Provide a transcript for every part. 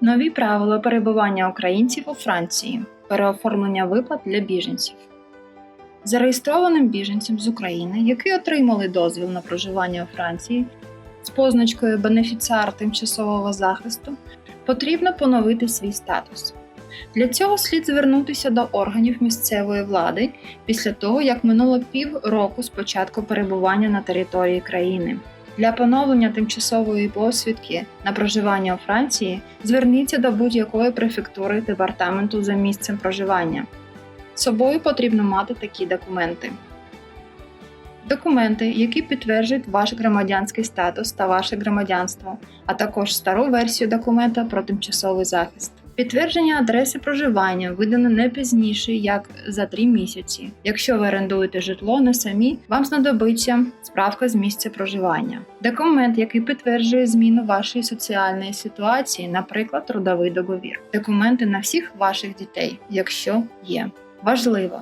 Нові правила перебування українців у Франції, переоформлення виплат для біженців. Зареєстрованим біженцям з України, які отримали дозвіл на проживання у Франції з позначкою бенефіціар тимчасового захисту, потрібно поновити свій статус. Для цього слід звернутися до органів місцевої влади після того, як минуло пів року з початку перебування на території країни. Для поновлення тимчасової посвідки на проживання у Франції зверніться до будь-якої префектури департаменту за місцем проживання. З собою потрібно мати такі документи. Документи, які підтверджують ваш громадянський статус та ваше громадянство, а також стару версію документа про тимчасовий захист. Підтвердження адреси проживання видано не пізніше, як за 3 місяці. Якщо ви орендуєте житло не самі, вам знадобиться справка з місця проживання. Документ, який підтверджує зміну вашої соціальної ситуації, наприклад, трудовий договір. Документи на всіх ваших дітей, якщо є. Важливо!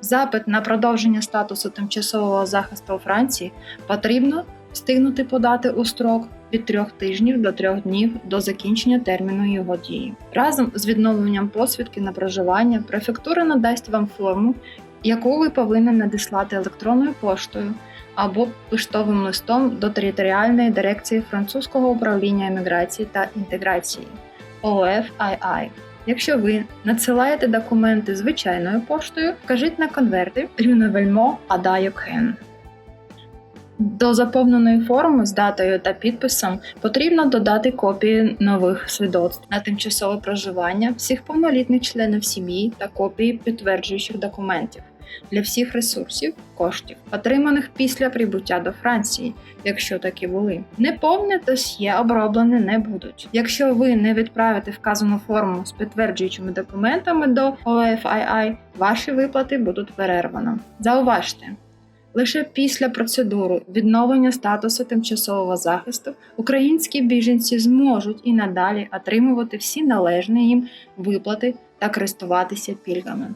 Запит на продовження статусу тимчасового захисту у Франції потрібно встигнути подати у строк від трьох тижнів до трьох днів до закінчення терміну його дії. Разом з відновленням посвідки на проживання префектура надасть вам форму, яку ви повинні надіслати електронною поштою або поштовим листом до територіальної дирекції французького управління еміграції та інтеграції OFII. Якщо ви надсилаєте документи звичайною поштою, вкажіть на конверти Renouvellement адайокен. До заповненої форми з датою та підписом потрібно додати копії нових свідоцтв на тимчасове проживання всіх повнолітніх членів сім'ї та копії підтверджуючих документів для всіх ресурсів, коштів, отриманих після прибуття до Франції, якщо такі були. Неповне досьє оброблені не будуть. Якщо ви не відправите вказану форму з підтверджуючими документами до OFII, ваші виплати будуть перервано. Зауважте. Лише після процедури відновлення статусу тимчасового захисту українські біженці зможуть і надалі отримувати всі належні їм виплати та користуватися пільгами.